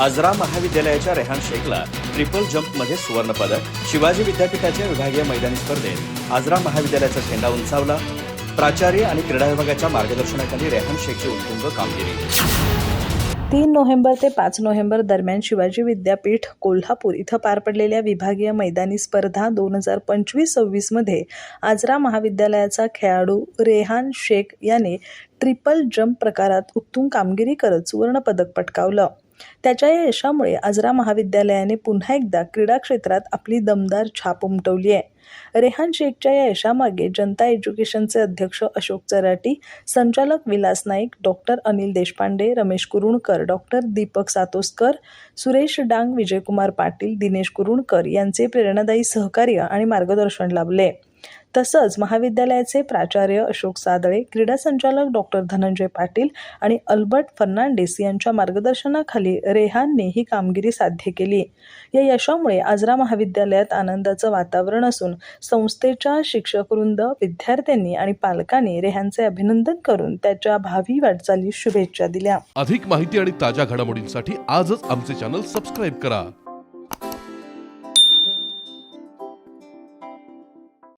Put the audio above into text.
आजरा महाविद्यालयाच्या रेहान शेखला ट्रिपल जम्पमध्ये सुवर्णपदक शिवाजी विद्यापीठाच्या विभागीय मैदानी स्पर्धेत आजरा महाविद्यालयाचा झेंडा उंचावला. प्राचार्य आणि क्रीडा विभागाच्या मार्गदर्शनाखाली रेहान शेखची उत्तुंग कामगिरी. तीन नोव्हेंबर ते पाच नोव्हेंबर दरम्यान शिवाजी विद्यापीठ कोल्हापूर इथं पार पडलेल्या विभागीय मैदानी स्पर्धा दोन हजार पंचवीस सव्वीसमध्ये आजरा महाविद्यालयाचा खेळाडू रेहान शेख याने ट्रिपल जम्प प्रकारात उत्तुंग कामगिरी करत सुवर्णपदक पटकावलं. त्याच्या या यशामुळे आजरा महाविद्यालयाने पुन्हा एकदा क्रीडा क्षेत्रात आपली दमदार छाप उमटवली आहे. रेहान शेखच्या या यशामागे जनता एज्युकेशनचे अध्यक्ष अशोक चराटी संचालक विलास नाईक डॉक्टर अनिल देशपांडे रमेश कुरुणकर डॉक्टर दीपक सातोस्कर सुरेश डांग विजयकुमार पाटील दिनेश कुरुणकर यांचे प्रेरणादायी सहकार्य आणि मार्गदर्शन लाभले. तसंच महाविद्यालयाचे प्राचार्य अशोक सादळे क्रीडा संचालक डॉक्टर धनंजय पाटील आणि अल्बर्ट फर्नांडिस यांच्या मार्गदर्शनाखाली रेहानने ही कामगिरी साध्य केली. या यशामुळे आजरा महाविद्यालयात आनंदाचं वातावरण असून संस्थेच्या शिक्षकवृंद विद्यार्थ्यांनी आणि पालकांनी रेहानचे अभिनंदन करून त्याच्या भावी वाटचाली शुभेच्छा दिल्या. अधिक माहिती आणि ताज्या घडामोडींसाठी आजच आमचे चॅनल सबस्क्राईब करा.